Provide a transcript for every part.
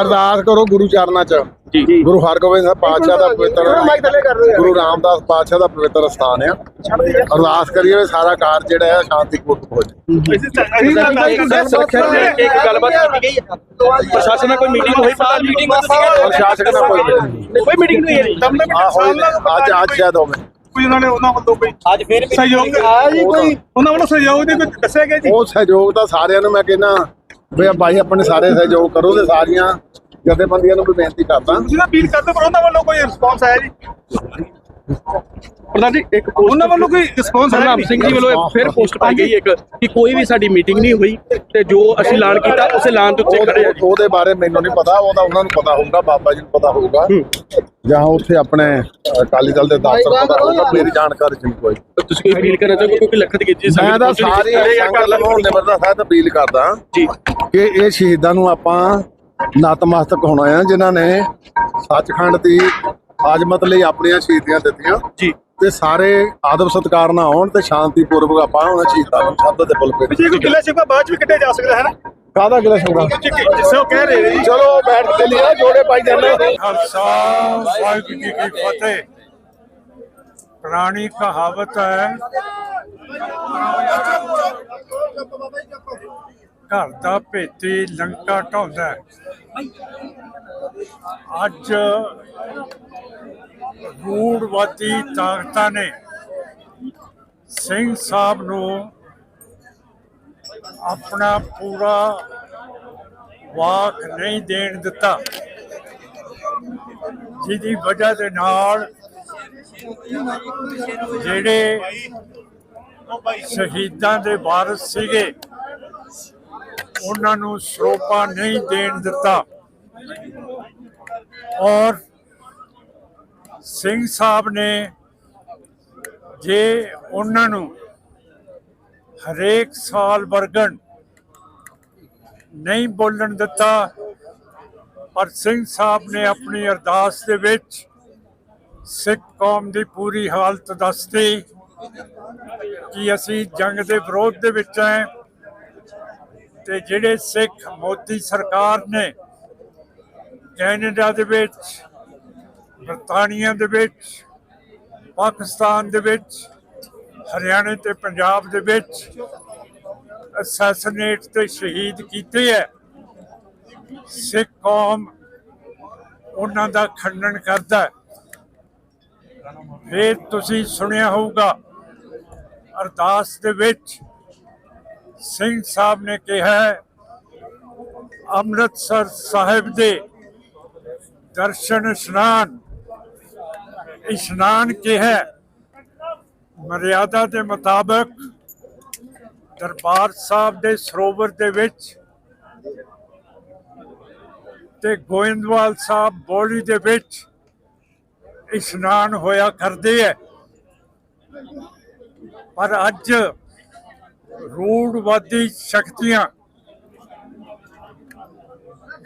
ਅਰਦਾਸ ਕਰੋ ਗੁਰੂ ਚਰਨਾਂ ਚ। ਗੁਰੂ ਹਰਗੋਬਿੰਦ ਸਾਹਿਬ ਪਾਤਸ਼ਾਹ ਦਾ ਪਵਿੱਤਰ ਗੁਰੂ ਰਾਮਦਾਸ ਪਾਤਸ਼ਾਹ ਦਾ ਪਵਿੱਤਰ ਸਥਾਨ ਆ। ਅਰਦਾਸ ਕਰੀਏ ਵੀ ਸਾਰਾ ਕਾਰਜ ਜਿਹੜਾ ਹੈ ਸ਼ਾਂਤੀਪੂਰਵਕ ਹੋ ਜਾਏ ਇੱਕ ਗੱਲਬਾਤ ਕੀਤੀ ਗਈ ਹੈ। ਪ੍ਰਸ਼ਾਸਨ ਨਾਲ ਕੋਈ ਮੀਟਿੰਗ ਹੋਈ ਪਤਾ ਮੀਟਿੰਗ ਪ੍ਰਸ਼ਾਸਕ ਨਾਲ ਕੋਈ meeting ਨਹੀਂ। ਕੋਈ ਮੀਟਿੰਗ ਨਹੀਂ ਹੋਈ। ਆਹ ਹੋਈ। ਨੇ, ਅੱਜ ਅੱਜ ਸ਼ਾਇਦ ਹੋਵੇ। ਕੋਈ ਉਹਨਾਂ ਨੇ ਉਹਨਾਂ ਵੱਲੋਂ ਕੋਈ ਅੱਜ ਫੇਰ ਸਹਿਯੋਗ ਆਇਆ ਜੀ ਕੋਈ? ਉਹਨਾਂ ਵੱਲੋਂ ਸਹਿਯੋਗ ਦੇ ਕੋਈ ਦੱਸਿਆ ਗਿਆ ਜੀ? ਉਹ ਸਹਿਯੋਗ ਤਾਂ ਸਾਰਿਆਂ ਨੂੰ ਮੈਂ ਕਹਿੰਦਾ ਵੀ ਭਾਈ ਆਪਣੇ ਸਾਰੇ ਸਹਿਯੋਗ ਕਰੋ ਤੇ ਸਾਰੀਆਂ ਜਥੇਬੰਦੀਆਂ ਨੂੰ ਵੀ ਬੇਨਤੀ ਕਰਦਾ। ਤੁਸੀਂ ਤਾਂ ਅਪੀਲ ਕਰਦੇ ਪਰ ਉਹਨਾਂ ਵੱਲੋਂ ਕੋਈ ਰਿਸਪੌਂਸ ਆਇਆ ਜੀ? ਪ੍ਰਧਾਨ ਜੀ ਇੱਕ ਉਹਨਾਂ ਵੱਲੋਂ ਕੋਈ ਰਿਸਪੌਂਸ ਆਇਆ ਸਰਨਾਮ ਸਿੰਘ ਜੀ ਵੱਲੋਂ ਇੱਕ ਫਿਰ ਪੋਸਟ ਪਾਈ ਗਈ ਇੱਕ ਕਿ ਕੋਈ ਵੀ ਸਾਡੀ ਮੀਟਿੰਗ ਨਹੀਂ ਹੋਈ ਤੇ ਜੋ ਅਸੀਂ ਐਲਾਨ ਕੀਤਾ ਉਸ ਐਲਾਨ ਦੇ ਉੱਤੇ ਖੜੇ ਆ ਜੀ। ਉਹਦੇ ਬਾਰੇ ਮੈਨੂੰ ਨਹੀਂ ਪਤਾ ਉਹਦਾ ਉਹਨਾਂ ਨੂੰ ਪਤਾ ਹੋਊਗਾ ਬਾਬਾ ਜੀ ਨੂੰ ਪਤਾ ਹੋਊਗਾ। ਜਾਂ ਉੱਥੇ ਆਪਣੇ ਅਕਾਲੀ ਦਲ ਦੇ ਦਫ਼ਤਰ ਪਤਾ ਹੋਊਗਾ ਮੇਰੀ ਜਾਣਕਾਰੀ ਨਹੀਂ ਕੋਈ। ਤੁਸੀਂ ਕੋਈ ਅਪੀਲ ਕਰਨਾ ਚਾਹੋ ਕਿਉਂਕਿ ਲਖਤ ਗਿੱਜੀ ਮੈਂ ਤਾਂ ਸਾਰੀ ਸੰਗਤ ਨੂੰ ਨਿਮਰਤਾ ਸਾਹਿਬ ਅਪੀਲ ਕਰਦਾ। ਜੀ। ਕਿ ਇਹ ਸ਼ਹੀਦਾਂ ਨੂੰ ਆਪਾਂ ਨਤਮਸਤਕ ਹੋਣਾ ਆ ਜਿਨ੍ਹਾਂ ਨੇ ਸੱਚਖੰਡ ਦੀ ਆਜ਼ਮਤ ਲਈ ਆਪਣੀਆਂ ਸ਼ਹੀਦੀਆਂ ਦਿੱਤੀਆਂ। ਜੀ। ਤੇ ਸਾਰੇ ਆਦਬ ਸਤਕਾਰ ਨਾਲ ਆਉਣ ਤੇ ਸ਼ਾਂਤੀਪੂਰਵਕ ਆਪਾਂ ਉਹਨਾਂ ਸ਼ਹੀਦਾਂ ਨੂੰ ਸ਼ਬਦ ਦੇ ਜੇ ਪੇ। ਕੋਈ ਕਿਲਾ ਸ਼ਿਕਵਾ ਬਾਅਦ ਚ ਵੀ ਕੱਢਿਆ ਜਾ ਸਕਦਾ ਹੈ ਨਾ? ਕਾਹਦਾ ਗਿਲਾ ਸ਼ੁਕਰਾ ਜਿਸੇ ਉਹ ਕਹਿ ਰਹੇ ਨੇ। ਜੀ ਚਲੋ ਬੈਠ ਕੇ ਲਿਆ ਜੋੜੇ ਪਾਈ ਜਾਂਦੇ ਖਾਲਸਾ ਵਾਹਿਗੁਰੂ ਜੀ ਕੀ ਫਤਿਹ। ਪੁਰਾਣੀ ਕਹਾਵਤ ਹੈ ਘਰ ਦਾ ਭੇਤੀ ਲੰਕਾ ਢਾਉਂਦਾ ਅੱਜ ਰੂੜਵਾਦੀ ਤਾਕਤਾਂ ਨੇ ਸਿੰਘ ਸਾਹਿਬ ਨੂੰ ਆਪਣਾ ਪੂਰਾ ਵਾਕ ਨਹੀਂ ਦੇਣ ਦਿੱਤਾ। ਜਿਹਦੀ ਵਜ੍ਹਾ ਦੇ ਨਾਲ ਜਿਹੜੇ ਸ਼ਹੀਦਾਂ ਦੇ ਵਾਰਸ ਸੀਗੇ ਉਹਨਾਂ ਨੂੰ ਸਰੋਪਾ ਨਹੀਂ ਦੇਣ ਦਿੱਤਾ। ਔਰ ਸਿੰਘ ਸਾਹਿਬ ਨੇ ਜੇ ਉਹਨਾਂ ਨੂੰ ਹਰੇਕ ਸਾਲ ਵਰਗਣ ਨਹੀਂ ਬੋਲਣ ਦਿੱਤਾ, ਪਰ ਸਿੰਘ ਸਾਹਿਬ ਨੇ ਆਪਣੀ ਅਰਦਾਸ ਦੇ ਵਿੱਚ ਸਿੱਖ ਕੌਮ ਦੀ ਪੂਰੀ ਹਾਲਤ ਦੱਸਤੀ ਕਿ ਅਸੀਂ ਜੰਗ ਦੇ ਵਿਰੋਧ ਦੇ ਵਿੱਚ ਹੈ ਤੇ ਜਿਹੜੇ ਸਿੱਖ ਮੋਦੀ ਸਰਕਾਰ ਨੇ ਕੈਨੇਡਾ ਦੇ ਵਿੱਚ, ਬਰਤਾਨੀਆ ਦੇ ਵਿੱਚ, ਪਾਕਿਸਤਾਨ ਦੇ ਵਿੱਚ, ਹਰਿਆਣਾ ਤੇ ਪੰਜਾਬ ਦੇ ਵਿੱਚ ਅਸੈਸੀਨੇਟ ਤੇ ਸ਼ਹੀਦ ਕੀਤੇ ਹੈ ਸਿੱਖ ਕੌਮ ਉਹਨਾਂ ਦਾ ਖੰਡਨ ਕਰਦਾ ਹੈ ਫਿਰ ਤੁਸੀਂ ਸੁਣਿਆ ਹੋਊਗਾ ਅਰਦਾਸ ਦੇ ਵਿੱਚ ਸਿੰਘ ਸਾਹਿਬ ਨੇ ਕਿਹਾ ਅੰਮ੍ਰਿਤਸਰ ਸਾਹਿਬ ਦੇ ਦਰਸ਼ਨ ਇਸ਼ਨਾਨ ਇਸ਼ਨਾਨ ਕਿਹਾ ਮਰਿਆਦਾ ਦੇ ਮੁਤਾਬਕ ਦਰਬਾਰ ਸਾਹਿਬ ਦੇ ਸਰੋਵਰ ਦੇ ਵਿੱਚ ਤੇ ਗੋਇੰਦਵਾਲ ਸਾਹਿਬ ਬੋਲੀ ਦੇ ਵਿੱਚ ਇਸ਼ਨਾਨ ਹੋਇਆ ਕਰਦੇ ਹੈ। ਪਰ ਅੱਜ ਰੂੜਵਾਦੀ ਸ਼ਕਤੀਆਂ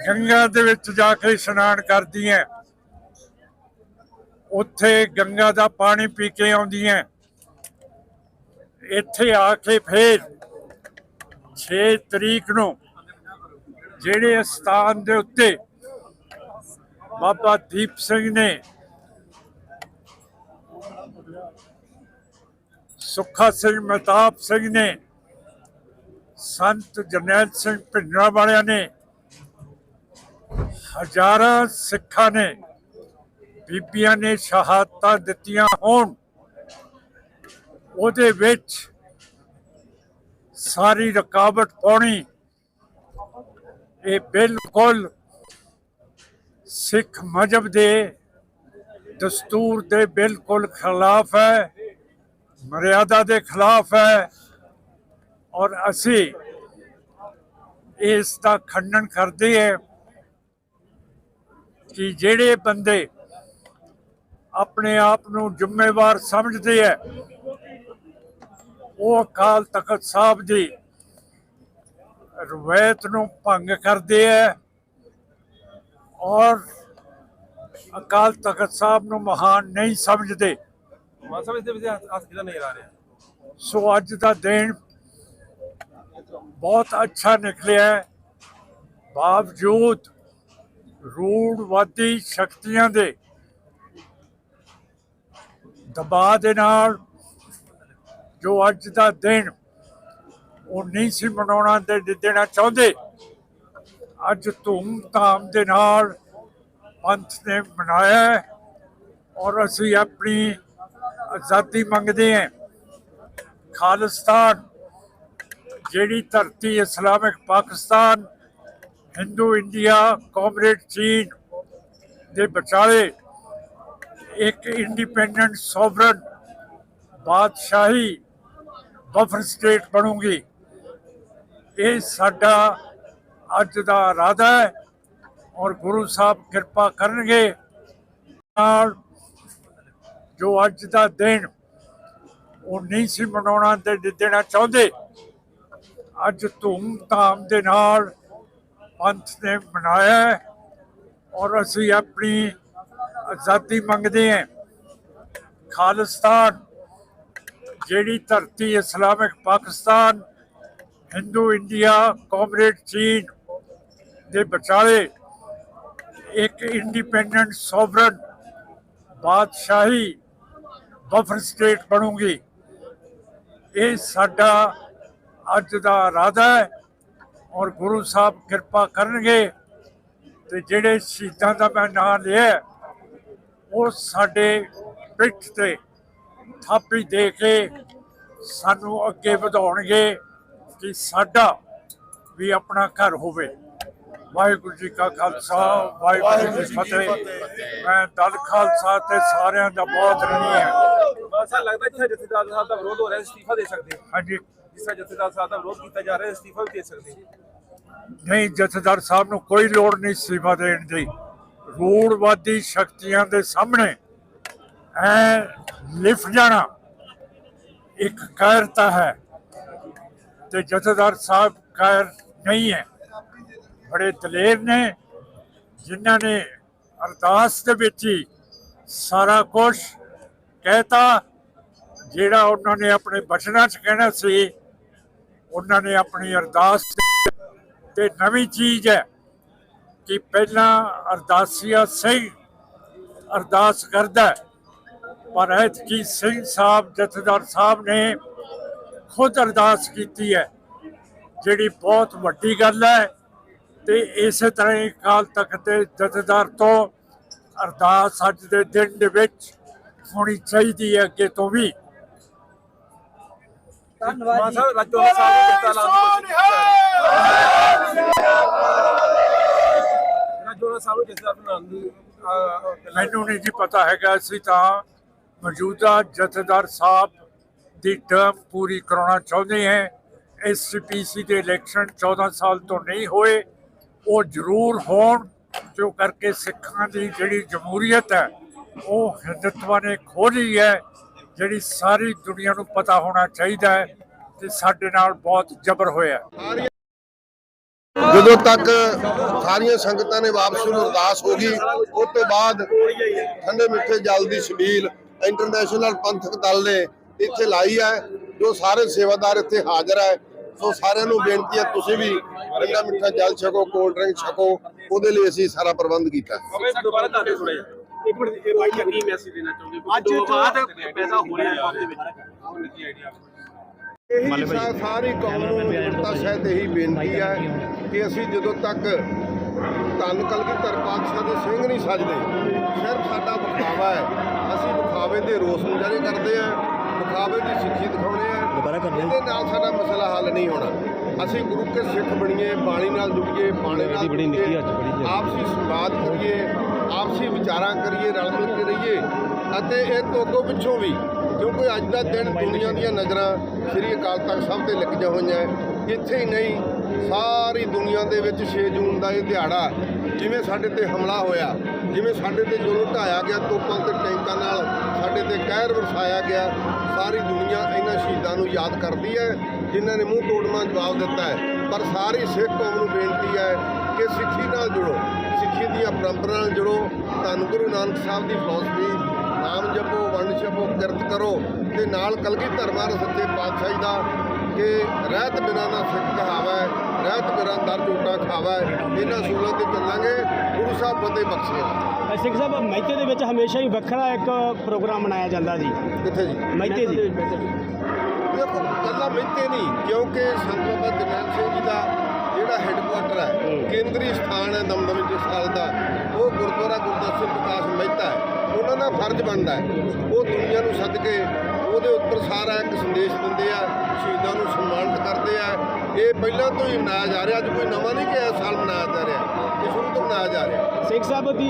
ਗੰਗਾ ਦੇ ਵਿੱਚ ਜਾ ਕੇ ਇਸ਼ਨਾਨ ਕਰਦੀਆਂ। ਉੱਥੇ ਗੰਗਾ ਦਾ ਪਾਣੀ ਪੀ ਕੇ ਆਉਂਦੀਆਂ। ਇੱਥੇ ਆ ਕੇ ਫੇਰ 6 ਤਰੀਕ ਨੂੰ ਜਿਹੜੇ ਸਥਾਨ ਦੇ ਉੱਤੇ ਬਾਬਾ ਦੀਪ ਸਿੰਘ ਨੇ ਸੁੱਖਾ ਸਿੰਘ ਮਹਿਤਾਬ ਸਿੰਘ ਨੇ ਸੰਤ ਜਰਨੈਲ ਸਿੰਘ ਭਿੰਡਰਾਂ ਵਾਲਿਆਂ ਨੇ, ਹਜ਼ਾਰਾਂ ਸਿੱਖਾਂ ਨੇ, ਬੀਬੀਆਂ ਨੇ ਸ਼ਹਾਦਤਾਂ ਦਿੱਤੀਆਂ ਹੋਣ। ਉਹਦੇ ਵਿੱਚ ਸਾਰੀ ਰੁਕਾਵਟ ਪਾਉਣੀ, ਇਹ ਬਿਲਕੁਲ ਸਿੱਖ ਮਜਬ ਦੇ ਦਸਤੂਰ ਦੇ ਬਿਲਕੁਲ ਖਿਲਾਫ ਹੈ, ਮਰਿਆਦਾ ਦੇ ਖਿਲਾਫ ਹੈ। ਔਰ ਅਸੀਂ ਇਸ ਦਾ ਖੰਡਨ ਕਰਦੇ ਹਾਂ ਕਿ ਜਿਹੜੇ ਬੰਦੇ ਆਪਣੇ ਆਪ ਨੂੰ ਜ਼ਿੰਮੇਵਾਰ ਸਮਝਦੇ ਹੈ ਉਹ ਅਕਾਲ ਤਖਤ ਸਾਹਿਬ ਦੀ ਰਵਾਇਤ ਨੂੰ ਭੰਗ ਕਰਦੇ ਹੈ ਔਰ ਅਕਾਲ ਤਖਤ ਸਾਹਿਬ ਨੂੰ ਮਹਾਨ ਨਹੀਂ ਸਮਝਦੇ। ਮਾਸਾ ਇਸ ਦੇ ਵਿੱਚ ਹੱਥ ਕਿਹਦਾ ਨਜ਼ਰ ਆ ਰਿਹਾ? ਸੋ ਅੱਜ ਦਾ ਦਿਨ ਬਹੁਤ ਅੱਛਾ ਨਿਕਲਿਆ ਬਾਵਜੂਦ ਰੂੜਵਾਦੀ ਸ਼ਕਤੀਆਂ ਦੇ ਦਬਾਅ ਦੇ ਨਾਲ ਜੋ ਅੱਜ ਦਾ ਦਿਨ ਉਹ ਨਹੀਂ ਸੀ ਮਨਾਉਣਾ ਦੇ ਦੇਣਾ ਚਾਹੁੰਦੇ, ਅੱਜ ਧੂਮ-ਧਾਮ ਦੇ ਨਾਲ ਪੰਥ ਨੇ ਮਨਾਇਆ ਔਰ ਅਸੀਂ ਆਪਣੀ ਆਜ਼ਾਦੀ ਮੰਗਦੇ ਹਾਂ। ਖਾਲਿਸਤਾਨ ਜਿਹੜੀ ਧਰਤੀ Islamic Pakistan, Hindu, India, comrade, ਚੀਨ ਦੇ ਵਿਚਾਲੇ ਇੱਕ ਇੰਡੀਪੈਂਡੈਂਟ ਸੋਵਰਨ ਬਾਦਸ਼ਾਹੀ ਬਫਰ ਸਟੇਟ ਬਣੂਗੀ। ਇਹ ਸਾਡਾ ਅੱਜ ਦਾ ਇਰਾਦਾ ਹੈ ਔਰ ਗੁਰੂ ਸਾਹਿਬ ਕਿਰਪਾ ਕਰਨਗੇ। ਨਾਲ ਜੋ ਅੱਜ ਦਾ ਦਿਨ ਉਹ ਨਹੀਂ ਸੀ ਮਨਾਉਣਾ ਤੇ ਦੇਣਾ ਚਾਹੁੰਦੇ। ਅੱਜ ਧੂਮ-ਧਾਮ ਦੇ ਨਾਲ ਪੰਥ ਨੇ ਮਨਾਇਆ ਔਰ ਅਸੀਂ ਆਪਣੀ ਆਜ਼ਾਦੀ ਮੰਗਦੇ ਹਾਂ। ਖਾਲਿਸਤਾਨ, ਜਿਹੜੀ ਧਰਤੀ Islamic Pakistan, Hindu India, comrade ਚੀਨ ਦੇ ਵਿਚਾਲੇ ਇੱਕ ਇੰਡੀਪੈਂਡੈਂਟ ਸੋਵਰਨ ਬਾਦਸ਼ਾਹੀ ਬਫਰ ਸਟੇਟ ਬਣੂਗੀ। ਇਹ ਸਾਡਾ ਅੱਜ ਦਾ ਇਰਾਦਾ ਹੈ ਔਰ ਗੁਰੂ ਸਾਹਿਬ ਕਿਰਪਾ ਕਰਨਗੇ ਤੇ ਜਿਹੜੇ ਸ਼ਹੀਦਾਂ ਦਾ ਮੈਂ ਨਾਮ ਲਿਆ ਉਹ ਸਾਡੇ ਪਿੱਠ ਤੇ ਥਾਪੀ ਦੇ ਕੇ ਸਾਨੂੰ ਅੱਗੇ ਵਧਾਉਣਗੇ ਕਿ ਸਾਡਾ ਵੀ ਆਪਣਾ ਘਰ ਹੋਵੇ। ਵਾਹਿਗੁਰੂ ਜੀ ਕਾ ਖਾਲਸਾ ਵਾਹਿਗੁਰੂ ਜੀ ਕੀ ਫਤਿਹ। ਮੈਂ ਦਲ ਖਾਲਸਾ ਤੇ ਸਾਰਿਆਂ ਦਾ ਬਹੁਤ ਰਣੀ ਹੈ। ਮਾਸਾ ਲੱਗਦਾ ਜਿੱਥੇ ਜਥੇਦਾਰ ਸਾਹਿਬ ਦਾ ਵਿਰੋਧ ਹੋ ਰਿਹਾ ਅਸਤੀਫਾ ਦੇ ਸਕਦੇ ਹੋ। ਹਾਂਜੀ। ਜਿਸ ਤਰ੍ਹਾਂ ਜਥੇਦਾਰ ਸਾਹਿਬ ਦਾ ਵਿਰੋਧ ਕੀਤਾ ਜਾ ਰਿਹਾ, ਅਸਤੀਫਾ ਵੀ ਦੇ ਸਕਦੇ ਨਹੀਂ, ਜਥੇਦਾਰ ਸਾਹਿਬ ਨੂੰ ਕੋਈ ਲੋੜ ਨਹੀਂ ਅਸਤੀਫਾ ਦੇਣ ਦੀ। ਰੂੜਵਾਦੀ ਸ਼ਕਤੀਆਂ ਦੇ ਸਾਹਮਣੇ ਐ ਲਿਫ ਜਾਣਾ ਇੱਕ ਕਾਇਰਤਾ ਹੈ ਤੇ ਜਥੇਦਾਰ ਸਾਹਿਬ ਕਾਇਰ ਨਹੀਂ ਹੈ। ਬੜੇ ਦਲੇਰ ਨੇ, ਜਿਨ੍ਹਾਂ ਨੇ ਅਰਦਾਸ ਦੇ ਵਿੱਚ ਹੀ ਸਾਰਾ ਕੁਝ ਕਹਿਤਾ, ਜਿਹੜਾ ਉਹਨਾਂ ਨੇ ਆਪਣੇ ਬਚਨਾਂ 'ਚ ਕਹਿਣਾ ਸੀ। ਉਹਨਾਂ ਨੇ ਆਪਣੀ ਅਰਦਾਸ ਤੇ ਨਵੀਂ ਚੀਜ਼ ਹੈ ਕਿ ਪਹਿਲਾਂ ਅਰਦਾਸੀਆ ਸਿੰਘ ਅਰਦਾਸ ਕਰਦਾ ਪਰ ਐਤਕੀ ਸਿੰਘ ਸਾਹਿਬ, ਜਥੇਦਾਰ ਸਾਹਿਬ ਨੇ ਖੁਦ ਅਰਦਾਸ ਕੀਤੀ ਹੈ, ਜਿਹੜੀ ਬਹੁਤ ਵੱਡੀ ਗੱਲ ਹੈ ਤੇ ਇਸੇ ਤਰ੍ਹਾਂ ਹੀ ਕਾਲ ਤਖ਼ਤ ਦੇ ਜਥੇਦਾਰ ਤੋਂ ਅਰਦਾਸ ਅੱਜ ਦੇ ਦਿਨ ਦੇ ਵਿੱਚ ਹੋਣੀ ਚਾਹੀਦੀ ਹੈ ਅੱਗੇ ਤੋਂ ਵੀ। ਮਾਸਾ ਰਾਜੋਂ ਸਾਹਿਬ ਨੇ ਜੱਤਾ ਲਾਉਣ ਦੀ ਕੋਸ਼ਿਸ਼ ਕੀਤੀ ਰਾਜੋਂ ਸਾਹਿਬ ਨੂੰ ਜਥੇਦਾਰ ਬਣਾਉਣ ਦੀ ਅਹ, ਗੱਲਾਂ- ਮੈਨੂੰ ਨਹੀਂ ਜੀ ਪਤਾ ਹੈਗਾ ਅਸੀਂ ਤਾਂ ਮੌਜੂਦਾ ਜਥੇਦਾਰ ਸਾਹਿਬ ਦੀ ਟਰਮ ਪੂਰੀ ਕਰਾਉਣਾ ਚਾਹੁੰਦੇ ਹਾਂ। ਐਸਪੀਸੀ ਦੇ ਇਲੈਕਸ਼ਨ 14 ਸਾਲ ਤੋਂ ਨਹੀਂ ਹੋਏ ਉਹ ਜ਼ਰੂਰ ਹੋਣ ਜੋ ਕਰਕੇ ਸਿੱਖਾਂ ਦੀ ਜਿਹੜੀ ਜਮਹੂਰੀਅਤ ਹੈ ਉਹ ਹਿੰਦੁਤਵਾ ਨੇ ਖੋਹ ਲਈ ਹੈ। ਜਿਹੜੀ ਸਾਰੀ ਦੁਨੀਆ ਨੂੰ ਪਤਾ ਹੋਣਾ ਚਾਹੀਦਾ ਹੈ ਕਿ ਸਾਡੇ ਨਾਲ ਬਹੁਤ ਜ਼ਬਰ ਹੋਇਆ ਜਦੋਂ ਤੱਕ ਸਾਰੀਆਂ ਸੰਗਤਾਂ ਨੇ ਵਾਪਸੀ ਨੂੰ ਅਰਦਾਸ ਹੋ ਗਈ ਉਸ ਤੋਂ ਬਾਅਦ ਠੰਡੇ ਮਿੱਠੇ ਜਲ ਦੀ ਛਬੀਲ ਇੰਟਰਨੈਸ਼ਨਲ ਪੰਥਕ ਦਲ ਨੇ ਇੱਥੇ ਲਾਈ ਹੈ ਜੋ ਸਾਰੇ ਸੇਵਾਦਾਰ ਇੱਥੇ ਹਾਜ਼ਰ ਹੈ। ਸੋ ਸਾਰਿਆਂ ਨੂੰ ਬੇਨਤੀ ਹੈ ਤੁਸੀਂ ਵੀ ਠੰਡਾ ਮਿੱਠਾ ਜਲ ਛਕੋ ਕੋਲਡ ਡਰਿੰਕ ਛਕੋ ਉਹਦੇ ਲਈ ਅਸੀਂ ਸਾਰਾ ਪ੍ਰਬੰਧ ਕੀਤਾ। ਹੈ। ਬਾਬਾ ਜੀ, ਦੁਬਾਰਾ ਦੱਸ ਦਿਓ ਥੋੜਾ ਜਿਹਾ ਇੱਕ ਮਿੰਟ ਇਹ ਵਾਈ ਕੀ ਮੈਸੇਜ ਦੇਣਾ ਚਾਹੁੰਦੇ ਹੋ। ਅੱਜ ਬਾਅਦ ਪੈਦਾ ਹੋ ਰਿਹਾ ਹੈ। ਆਪਦੇ ਵਿੱਚ ਕੀ ਆਈਡੀਆ ਇਹੀ ਸਾ- ਸਾਰੀ ਕੌਮ ਨੂੰ ਨਿਮਰਤਾ ਸਹਿਤ ਇਹੀ ਬੇਨਤੀ ਹੈ ਕਿ ਅਸੀਂ ਜਦੋਂ ਤੱਕ ਧੰਨ ਕਲਗੀਧਰ ਪਾਤਸ਼ਾਹ ਦੇ ਸਿੰਘ ਨਹੀਂ ਸਜਦੇ ਸਿਰਫ ਸਾਡਾ ਵਿਖਾਵਾ ਹੈ। ਅਸੀਂ ਵਿਖਾਵੇ ਦੇ ਰੋਸ ਮੁਜ਼ਾਹਰੇ ਕਰਦੇ ਹਾਂ ਵਿਖਾਵੇ ਦੀ ਸਿੱਖੀ ਦਿਖਾਉਣੇ ਆ ਇਹਦੇ ਨਾਲ ਸਾਡਾ ਮਸਲਾ ਹੱਲ ਨਹੀਂ ਹੋਣਾ। ਅਸੀਂ ਗੁਰੂ ਕੇ ਸਿੱਖ ਬਣੀਏ ਬਾਣੀ ਨਾਲ ਜੁੜੀਏ ਬਾਣੀ ਨਾਲ ਬੜੀ ਨਿੱਕੀ ਅੱਜ ਬੜੀ ਆਪਸੀ ਸੰਵਾਦ ਕਰੀਏ ਆਪਸੀ ਵਿਚਾਰਾਂ ਕਰੀਏ, ਰਲ ਮਿਲ ਕੇ ਰਹੀਏ ਅਤੇ ਇਹ ਤੋਂ ਪਿੱਛੋਂ ਵੀ ਕਿਉਂਕਿ ਅੱਜ ਦਾ ਦਿਨ ਦੁਨੀਆ ਦੀਆਂ ਨਜ਼ਰਾਂ ਸ੍ਰੀ ਅਕਾਲ ਤਖਤ ਸਾਹਿਬ ਤੇ ਲੱਗੀਆਂ ਹੋਈਆਂ ਇੱਥੇ ਹੀ ਨਹੀਂ, ਸਾਰੀ ਦੁਨੀਆ ਦੇ ਵਿੱਚ 6 ਜੂਨ ਦਾ ਇਹ ਦਿਹਾੜਾ, ਜਿਵੇਂ ਸਾਡੇ ਤੇ ਹਮਲਾ ਹੋਇਆ, ਜਿਵੇਂ ਸਾਡੇ ਤੇ ਜੋ ਢਾਇਆ ਗਿਆ, ਤੋਪਾਂ ਤੇ ਟੈਂਕਾਂ ਨਾਲ ਸਾਡੇ ਤੇ ਕਹਿਰ ਵਰਸਾਇਆ ਗਿਆ, ਸਾਰੀ ਦੁਨੀਆ ਇਹਨਾਂ ਸ਼ਹੀਦਾਂ ਨੂੰ ਯਾਦ ਕਰਦੀ ਹੈ, ਜਿਨ੍ਹਾਂ ਨੇ ਮੂੰਹ ਤੋੜਨਾ ਜਵਾਬ ਦਿੱਤਾ ਹੈ। ਪਰ ਸਾਰੀ ਸਿੱਖ ਕੌਮ ਨੂੰ ਬੇਨਤੀ ਹੈ ਕਿ ਸਿੱਖੀ ਨਾਲ ਜੁੜੋ। ਸਿੱਖੀ ਦੀਆਂ ਪਰੰਪਰਾ ਨਾਲ ਜੁੜੋ। ਧੰਨ ਗੁਰੂ ਨਾਨਕ ਸਾਹਿਬ ਦੀ ਫਿਲਾਸਫੀ ਨਾਮ ਜਪੋ ਵੰਡ ਛਪੋ ਕਿਰਤ ਕਰੋ ਤੇ ਨਾਲ ਕਲਗੀਧਰ ਮਹਾਰਾਜ ਸੱਚੇ ਪਾਤਸ਼ਾਹੀ ਦਾ ਕਿ ਰਹਿਤ ਬਿਨਾਂ ਦਾ ਸਿੱਖ ਕਹਾਵਾ ਰਹਿਤ ਬਿਨਾਂ ਦਰ ਝੂਟਾ ਖਾਵਾ। ਇਹਨਾਂ ਸੂਲਾਂ ਤੇ ਚੱਲਾਂਗੇ। ਗੁਰੂ ਸਾਹਿਬ ਫਤਿਹ ਬਖਸ਼ੇ ਸਿੰਘ ਸਾਹਿਬ ਮਹਿਤੇ ਦੇ ਵਿੱਚ ਹਮੇਸ਼ਾ ਹੀ ਵੱਖਰਾ ਇੱਕ ਪ੍ਰੋਗਰਾਮ ਮਨਾਇਆ ਜਾਂਦਾ ਜੀ। ਕਿੱਥੇ ਜੀ? ਮਹਿਤੇ ਜੀ। ਦੇਖੋ ਕੱਲਾ ਮਿੱਤੇ ਨਹੀਂ ਕਿਉਂਕਿ ਸੰਤ ਬਾਬਾ ਜਰਨੈਲ ਸਿੰਘ ਜੀ ਦਾ ਜਿਹੜਾ ਹੈੱਡਕੁਆਟਰ ਹੈ ਕੇਂਦਰੀ ਸਥਾਨ ਹੈ ਦਮਦਮੀ ਟਕਸਾਲ ਦਾ ਉਹ ਗੁਰਦੁਆਰਾ ਗੁਰਦਰਸ਼ਨ ਪ੍ਰਕਾਸ਼ ਮਹਿਤਾ ਹੈ। ਉਹਨਾਂ ਦਾ ਫਰਜ਼ ਬਣਦਾ ਹੈ ਉਹ ਦੁਨੀਆ ਨੂੰ ਸੱਦ ਕੇ ਉਹਦੇ ਉੱਪਰ ਸਾਰਾ ਇੱਕ ਸੰਦੇਸ਼ ਦਿੰਦੇ ਆ ਸ਼ਹੀਦਾਂ ਨੂੰ ਸਨਮਾਨਿਤ ਕਰਦੇ ਆ। ਇਹ ਪਹਿਲਾਂ ਤੋਂ ਹੀ ਮਨਾਇਆ ਜਾ ਰਿਹਾ ਅੱਜ ਕੋਈ ਨਵਾਂ ਨਹੀਂ ਕਿ ਇਸ ਸਾਲ ਮਨਾਇਆ ਜਾ ਰਿਹਾ ਇਹ ਸ਼ੁਰੂ ਤੋਂ ਮਨਾਇਆ ਜਾ ਰਿਹਾ। ਸਿੰਘ ਸਾਹਿਬ ਦੀ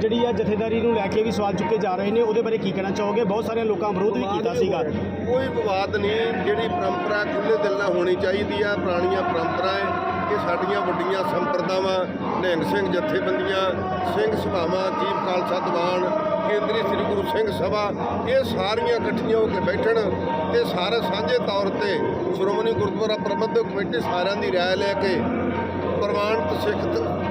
ਜਿਹੜੀ ਆ ਜਥੇਦਾਰੀ ਨੂੰ ਲੈ ਕੇ ਵੀ ਸਵਾਲ ਚੁੱਕੇ ਜਾ ਰਹੇ ਨੇ ਉਹਦੇ ਬਾਰੇ ਕੀ ਕਹਿਣਾ ਚਾਹੋਗੇ? ਬਹੁਤ ਸਾਰੇ ਲੋਕਾਂ ਵਿਰੋਧ ਵੀ ਕੀਤਾ ਸੀਗਾ। ਕੋਈ ਵਿਵਾਦ ਨਹੀਂ ਜਿਹੜੀ ਪਰੰਪਰਾ ਖੁੱਲੇ ਦਿਲ ਨਾਲ ਹੋਣੀ ਚਾਹੀਦੀ ਆ ਪੁਰਾਣੀਆਂ ਪਰੰਪਰਾ ਹੈ ਕਿ ਸਾਡੀਆਂ ਵੱਡੀਆਂ ਸੰਪਰਦਾਵਾਂ ਨਿਹੰਗ ਸਿੰਘ ਜਥੇਬੰਦੀਆਂ, ਸਿੰਘ ਸਭਾਵਾਂ ਜੀਵ ਖਾਲਸਾ ਦੀਵਾਨ, ਕੇਂਦਰੀ ਸ੍ਰੀ ਗੁਰੂ ਸਿੰਘ ਸਭਾ, ਇਹ ਸਾਰੀਆਂ ਇਕੱਠੀਆਂ ਹੋ ਕੇ ਬੈਠਣ ਤੇ ਸਾਰੇ ਸਾਂਝੇ ਤੌਰ ਤੇ ਸ਼੍ਰੋਮਣੀ ਗੁਰਦੁਆਰਾ ਪ੍ਰਬੰਧਕ ਕਮੇਟੀ ਸਾਰਿਆਂ ਦੀ ਰਾਏ ਲੈ ਕੇ ਪ੍ਰਮਾਣਿਤ ਸਿੱਖ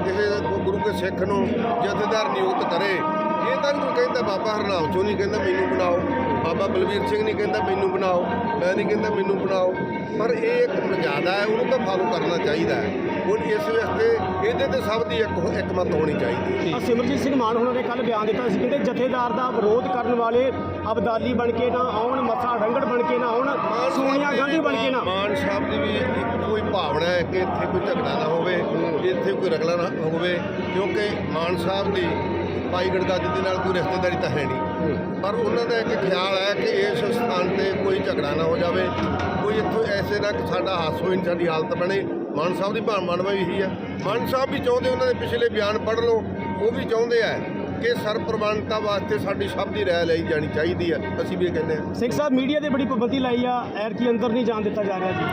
ਕਿਸੇ ਗੁਰੂ ਕੇ ਸਿੱਖ ਨੂੰ ਜਥੇਦਾਰ ਨਿਯੁਕਤ ਕਰੇ। ਇਹ ਤਾਂ ਨਹੀਂ ਕੋਈ ਕਹਿੰਦਾ, ਬਾਬਾ ਹਰਨਾਮ ਚੋਂ ਨਹੀਂ ਕਹਿੰਦਾ, ਮੈਨੂੰ ਬਣਾਓ ਬਾਬਾ ਬਲਵੀਰ ਸਿੰਘ ਨਹੀਂ ਕਹਿੰਦਾ ਮੈਨੂੰ ਬਣਾਓ ਮੈਂ ਨਹੀਂ ਕਹਿੰਦਾ ਮੈਨੂੰ ਬਣਾਓ ਪਰ ਇਹ ਇੱਕ ਮਰਜ਼ਾਦਾ ਹੈ ਉਹਨੂੰ ਤਾਂ ਫਾਲੋ ਕਰਨਾ ਚਾਹੀਦਾ ਹੈ। ਹੁਣ ਇਸ ਵਾਸਤੇ ਇਹਦੇ ਤੇ ਸਭ ਦੀ ਇੱਕ ਇੱਕ ਮਤ ਹੋਣੀ ਚਾਹੀਦੀ ਹੈ। ਸਿਮਰਜੀਤ ਸਿੰਘ ਮਾਨ ਹੋਣਾ ਨੇ ਕੱਲ ਬਿਆਨ ਦਿੱਤਾ ਸੀ ਕਹਿੰਦੇ ਜਥੇਦਾਰ ਦਾ ਵਿਰੋਧ ਕਰਨ ਵਾਲੇ ਅਬਦਾਲੀ ਬਣ ਕੇ ਨਾ ਆਉਣ ਮੱਥਾ ਡੰਗੜ ਬਣ ਕੇ ਨਾ ਆਉਣ ਸੋਨੀਆ ਗਾਂਧੀ ਬਣ ਕੇ ਨਾ। ਮਾਨ ਸਾਹਿਬ ਦੀ ਵੀ ਇੱਕੋ ਹੀ ਭਾਵਨਾ ਹੈ ਕਿ ਇੱਥੇ ਕੋਈ ਝਗੜਾ ਨਾ ਹੋਵੇ ਇੱਥੇ ਕੋਈ ਰਗੜਾ ਨਾ ਹੋਵੇ ਕਿਉਂਕਿ ਮਾਨ ਸਾਹਿਬ ਦੀ ਭਾਈ ਗੜਗੱਜ ਦੇ ਨਾਲ ਕੋਈ ਰਿਸ਼ਤੇਦਾਰੀ ਤਾਂ ਹੈ ਨਹੀਂ। ਪਰ ਉਹਨਾਂ ਦਾ ਇੱਕ ਖਿਆਲ ਹੈ ਕਿ ਇਸ ਸਥਾਨ ਤੇ ਕੋਈ ਝਗੜਾ ਨਾ ਹੋ ਜਾਵੇ। ਕੋਈ ਇੱਥੋਂ ਐਸੇ ਨਾ ਕਿ ਸਾਡਾ ਹਾਸ ਹੋਈ ਸਾਡੀ ਹਾਲਤ ਬਣੇ। ਮਾਨ ਸਾਹਿਬ ਦੀ ਭਾਵਨਾ ਵੀ ਇਹੀ ਹੈ। ਮਾਨ ਸਾਹਿਬ ਵੀ ਚਾਹੁੰਦੇ ਉਹਨਾਂ ਦੇ ਪਿਛਲੇ ਬਿਆਨ ਪੜ੍ਹ ਲਓ। ਉਹ ਵੀ ਚਾਹੁੰਦੇ ਆ ਕਿ ਸਰਪ੍ਰਵਾਨਤਾ ਵਾਸਤੇ ਸਾਡੀ ਸਭ ਦੀ ਰਾਏ ਲਈ ਜਾਣੀ ਚਾਹੀਦੀ ਹੈ। ਅਸੀਂ ਵੀ ਇਹ ਕਹਿੰਦੇ ਹਾਂ। ਸਿੰਘ ਸਾਹਿਬ ਮੀਡੀਆ ਤੇ ਬੜੀ ਪਾਬੰਦੀ ਲਾਈ ਆ। ਐਰ ਕੀ ਅੰਦਰ ਨਹੀਂ ਜਾਣ ਦਿੱਤਾ ਜਾ ਰਿਹਾ ਜੀ।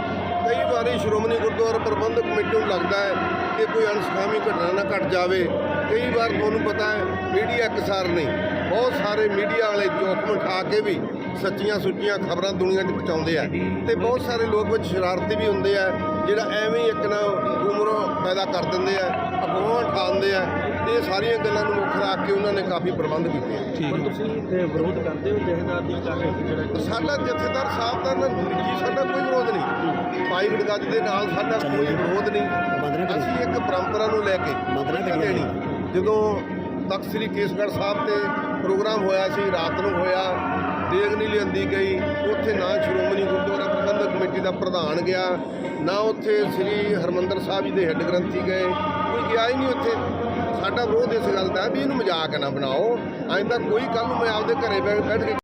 ਕਈ ਵਾਰੀ ਸ਼੍ਰੋਮਣੀ ਗੁਰਦੁਆਰਾ ਪ੍ਰਬੰਧਕ ਕਮੇਟੀ ਨੂੰ ਲੱਗਦਾ ਹੈ ਕਿ ਕੋਈ ਅਣਸਖਾਮੀ ਘਟਨਾ ਨਾ ਘਟ ਜਾਵੇ। ਕਈ ਵਾਰ ਤੁਹਾਨੂੰ ਪਤਾ ਹੈ ਮੀਡੀਆ ਕਿਸਾਰ ਨਹੀਂ। ਬਹੁਤ ਸਾਰੇ ਮੀਡੀਆ ਵਾਲੇ ਜੋਖਮ ਉਠਾ ਕੇ ਵੀ ਸੱਚੀਆਂ ਸੁੱਚੀਆਂ ਖਬਰਾਂ ਦੁਨੀਆ 'ਚ ਪਹੁੰਚਾਉਂਦੇ ਆ। ਤੇ ਬਹੁਤ ਸਾਰੇ ਲੋਕ ਵਿੱਚ ਸ਼ਰਾਰਤੀ ਵੀ ਹੁੰਦੇ ਆ ਜਿਹੜਾ ਐਵੇਂ ਹੀ ਇੱਕ ਨਾ ਗੁੰਮਰਾਹ ਪੈਦਾ ਕਰ ਦਿੰਦੇ ਆ ਅਫਵਾਹਾਂ ਉਠਾ ਦਿੰਦੇ ਆ। ਇਹ ਸਾਰੀਆਂ ਗੱਲਾਂ ਨੂੰ ਮੁੱਖ ਰੱਖ ਕੇ ਉਹਨਾਂ ਨੇ ਕਾਫੀ ਪ੍ਰਬੰਧ ਕੀਤੇ ਆ। ਪਰ ਤੁਸੀਂ ਵਿਰੋਧ ਕਰਦੇ ਹੋ ਜਥੇਦਾਰ ਦੀ ਕਾਰਵਾਈ ਜਿਹੜਾ ਸਾਡਾ ਜਥੇਦਾਰ ਸਾਹਿਬ ਦਾ ਨਾ ਨਿੱਜੀ ਸਾਡਾ ਕੋਈ ਵਿਰੋਧ ਨਹੀਂ। ਭਾਈ ਗੜਗੱਜ ਦੇ ਨਾਲ ਸਾਡਾ ਕੋਈ ਵਿਰੋਧ ਨਹੀਂ। ਅਸੀਂ ਇੱਕ ਪਰੰਪਰਾ ਨੂੰ ਲੈ ਕੇ ਮਦਦ ਦੇਣੀ ਜਦੋਂ ਤਖਤ ਸ੍ਰੀ ਕੇਸਗੜ੍ਹ ਸਾਹਿਬ ਤੇ ਪ੍ਰੋਗਰਾਮ ਹੋਇਆ ਸੀ, ਰਾਤ ਨੂੰ ਹੋਇਆ, ਦੇਗ ਨਹੀਂ ਲਿਆਂਦੀ ਗਈ, ਉੱਥੇ ਨਾ ਸ਼੍ਰੋਮਣੀ ਗੁਰਦੁਆਰਾ ਪ੍ਰਬੰਧਕ ਕਮੇਟੀ ਦਾ ਪ੍ਰਧਾਨ ਗਿਆ, ਨਾ ਉੱਥੇ ਸ੍ਰੀ ਹਰਮੰਦਰ ਸਾਹਿਬ ਜੀ ਦੇ ਹੈੱਡ ਗ੍ਰੰਥੀ ਗਏ, ਕੋਈ ਗਿਆ ਹੀ ਨਹੀਂ ਉੱਥੇ। ਸਾਡਾ ਵਿਰੋਧ ਇਸ ਗੱਲ ਦਾ ਵੀ ਇਹਨੂੰ ਮਜ਼ਾਕ ਨਾ ਬਣਾਓ, ਅੱਜ ਤੱਕ ਕੋਈ ਕੱਲ ਨੂੰ ਮੈਂ ਆਪਦੇ ਘਰੇ ਬੈਠ ਬੈਠ ਕੇ